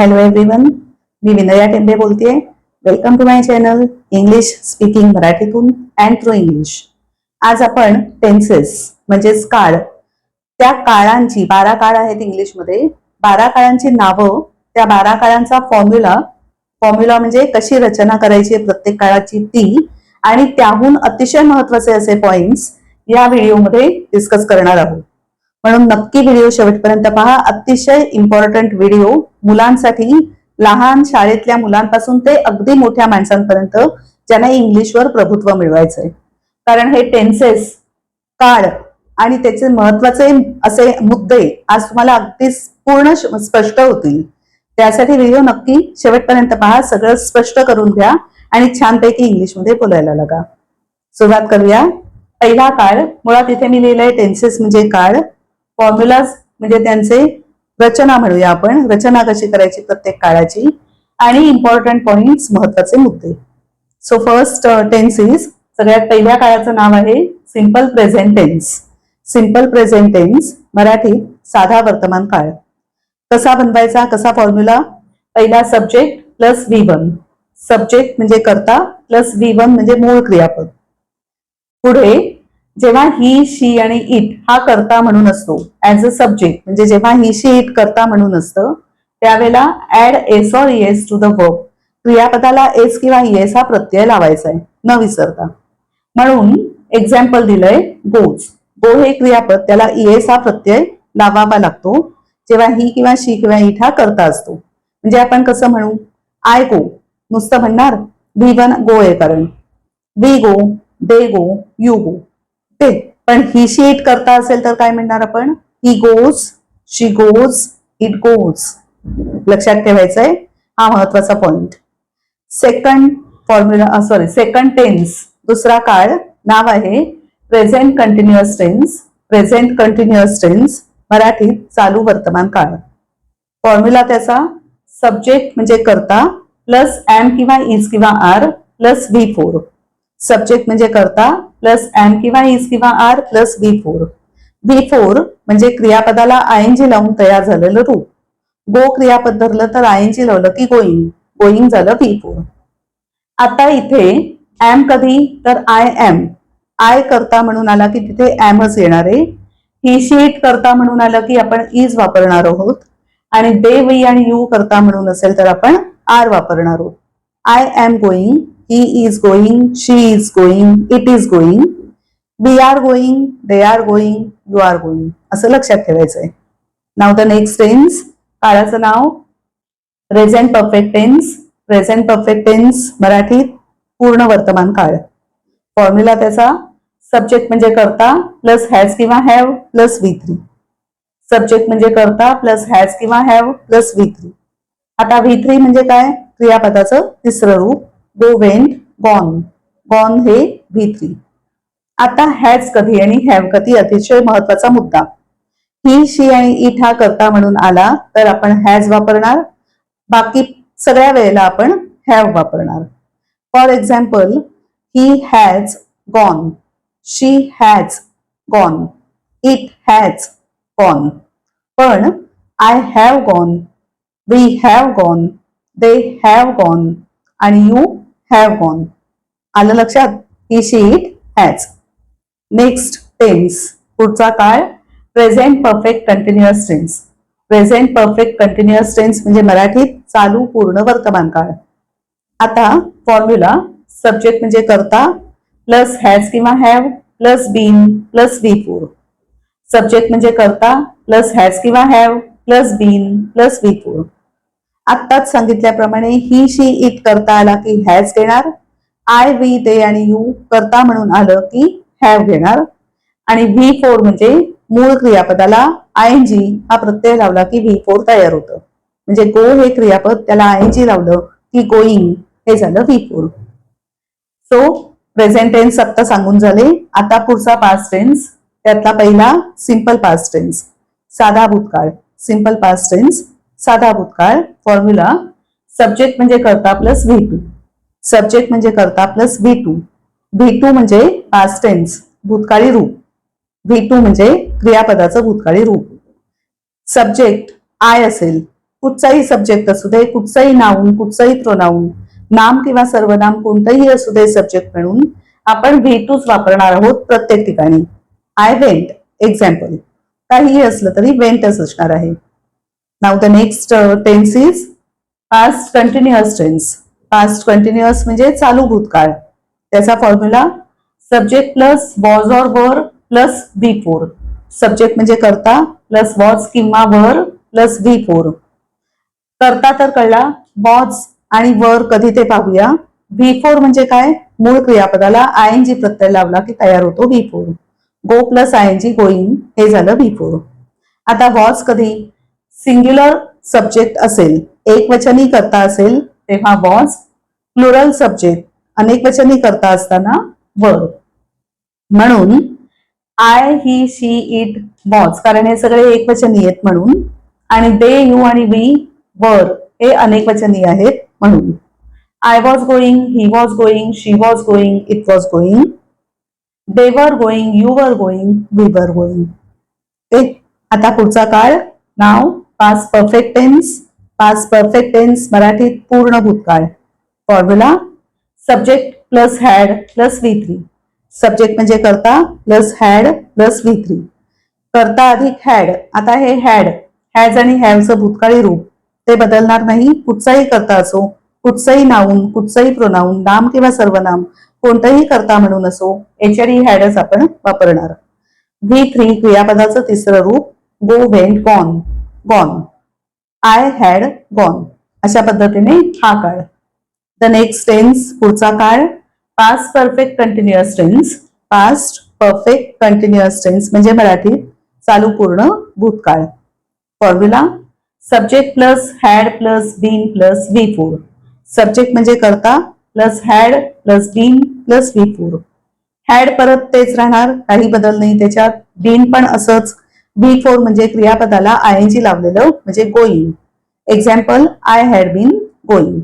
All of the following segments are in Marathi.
हॅलो एव्हरीवन मी विनया टेंबे बोलतेय. Welcome to my channel English speaking मराठीतून अँड थ्रू इंग्लिश आज आपण टेन्सेस म्हणजेच काळ त्या काळांची बारा काळ आहेत इंग्लिशमध्ये बारा काळांची नावं त्या बारा काळांचा फॉर्म्युला फॉर्म्युला म्हणजे कशी रचना करायची प्रत्येक काळाची ती आणि त्याहून अतिशय महत्त्वाचे असे पॉइंट्स या व्हिडिओमध्ये डिस्कस करणार आहोत. म्हणून नक्की व्हिडिओ शेवटपर्यंत पहा. अतिशय इम्पॉर्टंट व्हिडिओ मुलांसाठी लहान शाळेतल्या मुलांपासून ते अगदी मोठ्या माणसांपर्यंत ज्यांना इंग्लिशवर प्रभुत्व मिळवायचंय. कारण हे टेन्सेस काळ आणि त्याचे महत्त्वाचे असे मुद्दे आज तुम्हाला अगदी पूर्ण स्पष्ट होतील. त्यासाठी व्हिडिओ नक्की शेवटपर्यंत पहा. सगळं स्पष्ट करून घ्या आणि छानपैकी इंग्लिशमध्ये बोलायला लागा. सुरुवात करूया. पहिला काळ मुळात इथे मी लिहिलंय टेन्सेस म्हणजे काळ फॉर्म्युलाज म्हणजे त्यांचे रचना म्हणूया आपण. रचना कशी करायची प्रत्येक काळाची? आणि इम्पॉर्टंट पॉइंट्स महत्त्वाचे मुद्दे. सो फर्स्ट टेन्स सगळ्यात पहिल्या काळाचं नाव आहे simple present tense simple present tense मराठीत साधा वर्तमान काळ. कसा बनवायचा कसा फॉर्म्युला पहिला subject plus V one subject म्हणजे करता प्लस व्ही वन म्हणजे मूळ क्रियापद. पुढे जेव्हा ही शी आणि इट हा करता म्हणून असतो ऍज अ सब्जेक्ट म्हणजे जेव्हा ही शी इट करता म्हणून असतं त्यावेळेला add S or S to the verb क्रियापदाला S किंवा एस हा प्रत्यय लावायचा आहे न विसरता. म्हणून एक्झाम्पल दिलंय गोज गो हे क्रियापद त्याला इएस हा प्रत्यय लावावा लागतो जेव्हा ही किंवा शी किंवा इट हा करता असतो. म्हणजे आपण कसं म्हणू? आय गो नुसतं म्हणणार? व्ही वन गो आहे कारण. We go they go you go okay पण ही शी इट करता असेल तर काय म्हणणार आपण? He goes she goes it goes लक्षात ठेवायचंय. हा महत्त्वाचा point second formula sorry second tense दुसरा काळ नाव आहे present continuous tense present continuous tense मराठीत चालू वर्तमान काळ. फॉर्म्युला त्याचा सब्जेक्ट म्हणजे करता प्लस एम किंवा इज किंवा are plus V four subject म्हणजे करता प्लस एम किंवा इज किंवा are plus V four. V four म्हणजे क्रियापदाला आय एन जी लावून तयार झालेलं रूप. गो क्रियापद धरलं तर आय एन जी लावलं की गोईंग गोईंग झालं व्ही फोर. आता इथे एम कधी? तर आय एम. आय करता म्हणून आला की तिथे एमच येणार आहे. ही शीट करता म्हणून आलं की आपण इज वापरणार आहोत. आणि डे वी आणि यू करता म्हणून असेल तर आपण आर वापरणार आहोत. I am going he is going she is going it is going we are going they are going you are going असं लक्षात ठेवायचंय. नाव द नेक्स्ट टेन्स काळाचं नाव present perfect tense present perfect tense मराठीत पूर्ण वर्तमान काळ. फॉर्म्युला त्याचा सब्जेक्ट म्हणजे करता प्लस हॅज किंवा have plus V three subject म्हणजे करता प्लस हॅज किंवा हॅव प्लस वी थ्री आता व्ही थ्री म्हणजे काय? क्रियापदाचं तिसरं रूप. गो वेंट गॉन गॉन हे व्ही थ्री आता हॅज कधी आणि हॅव कधी अतिशय महत्त्वाचा मुद्दा. ही शी आणि इट हा करता म्हणून आला तर आपण हॅज वापरणार. बाकी सगळ्या वेळेला आपण हॅव वापरणार. For example he has gone she has gone it has gone पण I have gone we have gone they have gone आणि यू हॅव गॉन आलं लक्षात? He she it has next tense पुढचा काळ present perfect continuous tense present perfect continuous tense म्हणजे मराठीत चालू पूर्ण वर्तमान काळ. आता फॉर्म्युला सब्जेक्ट म्हणजे करता प्लस हॅज किंवा have plus been plus V four subject म्हणजे करता प्लस हॅज किंवा have plus been plus V four आत्ताच सांगितल्याप्रमाणे ही शी इट करता आला की हॅज घेणार. आय वी दे आणि यू करता म्हणून आलं की हॅव घेणार. आणि व्ही फोर म्हणजे मूळ क्रियापदाला आय एन जी हा प्रत्यय लावला की व्ही फोर तयार होतं. म्हणजे गो हे क्रियापद त्याला आय एन जी लावलं की गोईंग हे झालं V four. So present tense आत्ता सांगून झाले. आता पुढचा पास्ट टेन्स त्यातला पहिला सिंपल पास्ट टेन्स साधा भूतकाळ सिंपल पास्ट टेन्स साधा भूतकाळ फॉर्म्युला सब्जेक्ट म्हणजे करता प्लस व्ही टू सब्जेक्ट म्हणजे करता plus V two V two म्हणजे पास्ट टेन्स भूतकाळी रूप. व्ही टू म्हणजे क्रियापदाचं भूतकाळी रूप. सब्जेक्ट आय असेल. कुठचाही सब्जेक्ट असू दे कुठचंही नाऊन कुठचंही प्रोनाऊन नाम किंवा सर्वनाम कोणतंही असू दे सब्जेक्ट म्हणून आपण व्ही टूच वापरणार आहोत प्रत्येक ठिकाणी. आय वेंट एक्झाम्पल काहीही असलं तरी वेंटच असणार आहे. नाव the next tense is past continuous tense past continuous म्हणजे चालू भूतकाळ. त्याचा formula subject plus was or were plus V four subject म्हणजे करता प्लस वॉज किंवा वर प्लस व्ही फोर करता तर कळला वॉज आणि वर कधी ते पाहूया. व्ही फोर म्हणजे काय? मूळ क्रियापदाला आय एन जी प्रत्यय लावला की तयार होतो B four go plus I N G going हे झालं बी फोर आता वॉज कधी? सिंग्युलर सब्जेक्ट असेल एक वचनी करता असेल तेव्हा वॉज प्लुरल सब्जेक्ट अनेक वचनी करता असताना वर म्हणून I he she it was कारण हे सगळे एकवचनी आहेत म्हणून. आणि दे यू आणि वी वर हे अनेक वचनी आहेत म्हणून. I was going he was going she was going it was going they were going you were going we were going okay आता पुढचा काळ नाव past perfect tense past perfect tense मराठीत पूर्ण भूतकाळ. Formula subject plus had plus V three subject म्हणजे करता plus had plus V three करता अधिक हॅड आता हे हॅड हॅज आणि हॅवचं भूतकाळी रूप. ते बदलणार नाही कुठचाही करता असो कुठचंही नाऊन कुठचंही प्रोनाऊन नाम किंवा सर्वनाम कोणतंही करता म्हणून असो एचडी हॅडच आपण वापरणार. व्ही थ्री क्रियापदाचं तिसरं रूप go went gone gone I had gone अशा पद्धतीने हा काळ. द नेक्स्ट टेन्स पुढचा काळ. Past perfect continuous tense past perfect continuous tense म्हणजे मराठीत चालू पूर्ण भूतकाळ. Formula subject plus had plus been plus V four subject म्हणजे करता plus had plus been plus V four had परत तेच राहणार. काही बदल नाही त्याच्यात. बीन पण असंच बी फोर म्हणजे क्रियापदाला आय एन जी लावलेलं म्हणजे going example I had been going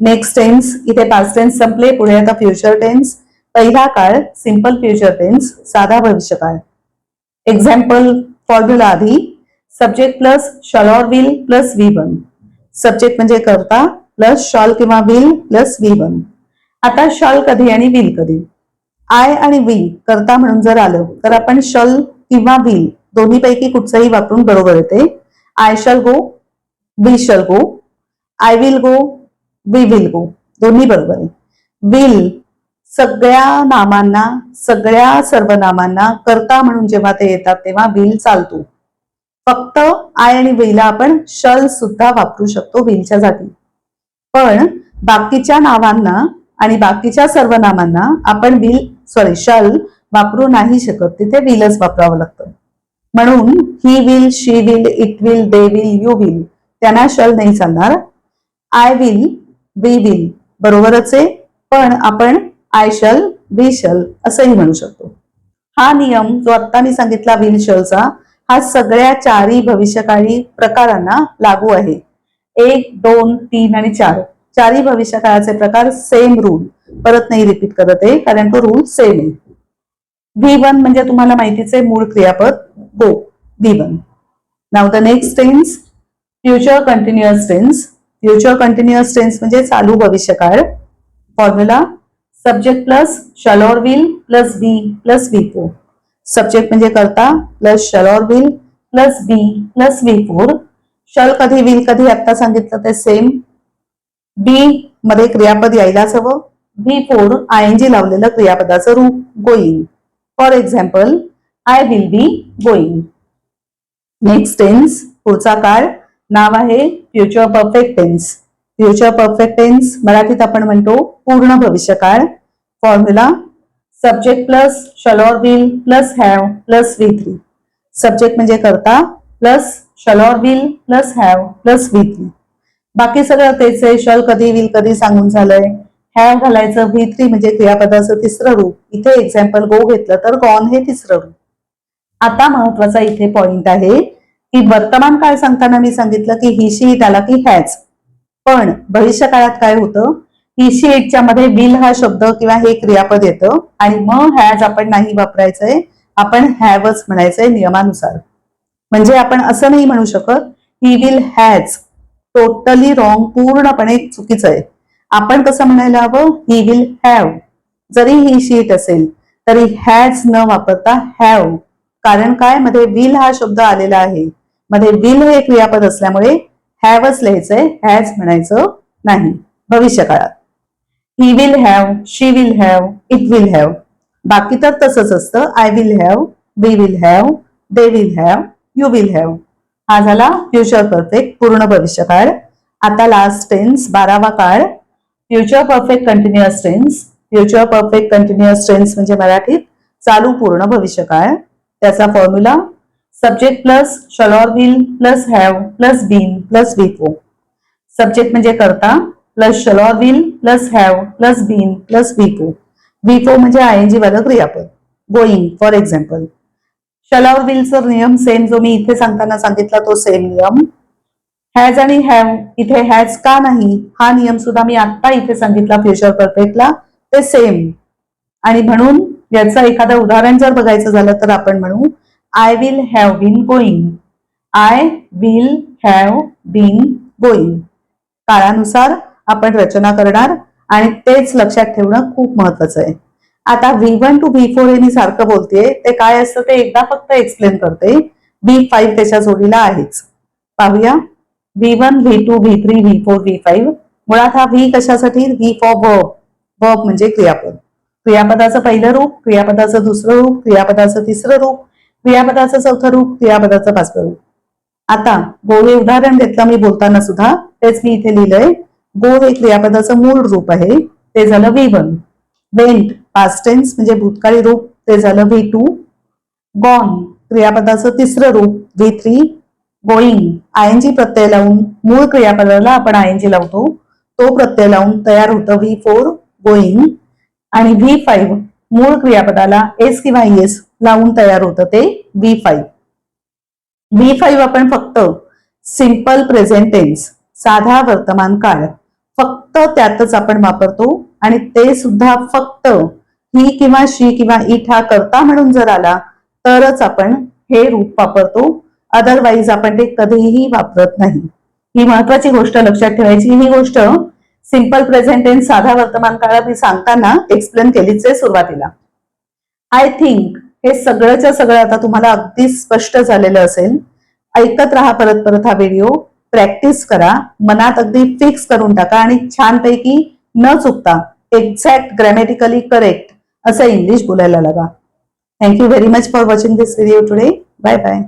next tense इथे पास्ट टेन्स संपले पुढे आता फ्युचर टेन्स पहिला काळ सिंपल फ्युचर टेन्स साधा भविष्यकाळ. एक्झाम्पल फॉर्म्युला आधी. Subject plus shall or will plus V one subject म्हणजे करता प्लस शॉल किंवा विल प्लस व्ही वन आता शॉल कधी आणि विल कधी. आय आणि वी करता म्हणून जर आलं तर आपण शल किंवा विल दोन्हीपैकी कुठचंही वापरून बरोबर येते. I shall go we shall go I will go we will go दोन्ही बरोबर आहे. विल सगळ्या नामांना सगळ्या सर्वनामांना करता म्हणून जेव्हा ते येतात तेव्हा विल चालतो. फक्त आय आणि विला आपण शल सुद्धा वापरू शकतो विलच्या जागी. पण बाकीच्या नावांना आणि बाकीच्या सर्वनामांना आपण विल सॉरी शल वापरू नाही शकत. तिथे विलच वापरावं लागतं. म्हणून he will she will it will they will you will त्यांना शल नाही चालणार. आय विल वी विल बरोबरच आहे. पण आपण आय शल वी शल असंही म्हणू शकतो. हा नियम जो आता मी सांगितला विल शलचा हा सगळ्या चारही भविष्यकाळी प्रकारांना लागू आहे. एक दोन तीन आणि चार. चारही भविष्यकाळाचे प्रकार सेम रूल परत नाही रिपीट करत आहे कारण तो रूल सेम आहे. व्ही वन म्हणजे तुम्हाला माहितीच आहे मूळ क्रियापद. Go V one now the next tense future continuous tense future continuous tense म्हणजे चालू भविष्यकाळ. Formula subject plus shall or will plus be plus V four subject म्हणजे करता plus shall or will plus be plus V four shall कधी विल कधी आता सांगितलं ते सेम बी मध्ये क्रियापद यायलाच हवं. V four I N G लावलेलं क्रियापदाचं रूप going for example I will be going next tense पुढचा काळ. नाव आहे future perfect tense future perfect tense मराठीत आपण म्हणतो पूर्ण भविष्यकाळ. Formula subject plus shall or will plus have plus V three subject म्हणजे करता plus shall or will plus have plus V three बाकी सगळं तेच आहे शल कधी विल कधी सांगून झालंय. हॅव घालायचं व्ही थ्री म्हणजे क्रियापदाचं तिसरं रूप. इथे एक्झाम्पल गो घेतलं तर गॉन हे तिसरं रूप. आता महत्त्वाचा इथे पॉइंट आहे की वर्तमान काळ सांगताना मी सांगितलं की ही शीट आला की हॅज पण भविष्य काळात काय होतं? ही शीटच्या मध्ये विल हा शब्द किंवा हे क्रियापद येतं आणि मग हॅज आपण नाही वापरायचंय. आपण हॅवच म्हणायचंय नियमानुसार. म्हणजे आपण असं नाही म्हणू शकत he will has totally wrong पूर्णपणे चुकीचं आहे. आपण कसं म्हणायला हवं? ही विल हॅव जरी ही शीट असेल तरी हॅज न वापरता हॅव कारण काय? मध्ये विल हा शब्द आलेला आहे. मध्ये विल हे क्रियापद असल्यामुळे हॅवच लिहायचंय हॅज म्हणायचं नाही. भविष्य काळात he will have she will have it will have बाकी तर तसंच असतं. I will have we will have they will have you will have हा झाला फ्युचर परफेक्ट पूर्ण भविष्य काळ आता लास्ट टेन्स बारावा काळ. Future perfect continuous tense future perfect continuous tense म्हणजे मराठीत चालू पूर्ण भविष्यकाळ. त्याचा formula subject plus shall or will plus have plus been plus V four subject म्हणजे करता plus shall or will plus have plus been plus V four V four म्हणजे आय एन जी वालं क्रियापद. Going for example shall or विलचा नियम सेम जो मी इथे सांगताना सांगितला तो सेम नियम. हॅज आणि हॅव इथे हॅज का नाही हा नियम सुद्धा मी आत्ता इथे सांगितला फ्युचर परफेक्टला ते सेम आणि म्हणून याचं एखादं उदाहरण जर बघायचं झालं तर आपण म्हणू I will have been going I will have been going काळानुसार आपण रचना करणार आणि तेच लक्षात ठेवणं खूप महत्वाचं आहे. आता V one two V four हे मी सारखं बोलतेय ते काय असतं ते एकदा फक्त एक्सप्लेन करते. व्ही फाईव्ह त्याच्या जोडीला आहेच. पाहूया. V one V two V three V four V five मुळात हा व्ही कशासाठी? व्ही फॉर वर्ब वर्ब म्हणजे क्रियापद. क्रियापदाचं पहिलं रूप क्रियापदाचं दुसरं रूप क्रियापदाचं तिसरं रूप क्रियापदाचं चौथं रूप क्रियापदाचं पाचवं रूप. आता गो हे उदाहरण घेतलं मी बोलताना सुद्धा तेच मी इथे लिहिलंय. गो हे क्रियापदाचं मूळ रूप आहे ते झालं व्ही वन वेंट पास्टेन्स म्हणजे भूतकाळी रूप ते झालं व्ही टू गॉन क्रियापदाचं तिसरं रूप व्ही थ्री गोईंग आयएनजी प्रत्यय लावून मूळ क्रियापदाला आपण आयएनजी लावतो. तो प्रत्यय लावून तयार होतं व्ही फोर गोईंग आणि व्ही फाईव्ह मूळ क्रियापदाला एस किंवा एस लावून तयार होतं ते व्ही फाईव्ह व्ही फाईव्ह आपण फक्त सिंपल प्रेझेंट टेन्स साधा वर्तमान काळ फक्त त्यातच आपण वापरतो आणि ते सुद्धा फक्त ही किंवा शी किंवा इट हा करता म्हणून जर आला तरच आपण हे रूप वापरतो. अदरवाईज आपण ते कधीही वापरत नाही. ही महत्वाची गोष्ट लक्षात ठेवायची. ही गोष्ट सिंपल प्रेझेंट इन साधा वर्तमान काळात मी सांगताना एक्सप्लेन केलीच आहे सुरुवातीला. आय थिंक हे सगळंच्या सगळं आता तुम्हाला अगदी स्पष्ट झालेलं असेल. ऐकत राहा परत परत हा व्हिडिओ प्रॅक्टिस करा. मनात अगदी फिक्स करून टाका आणि छानपैकी न चुकता एक्झॅक्ट ग्रॅमॅटिकली करेक्ट असं इंग्लिश बोलायला लागा. Thank you very much for watching this video today bye bye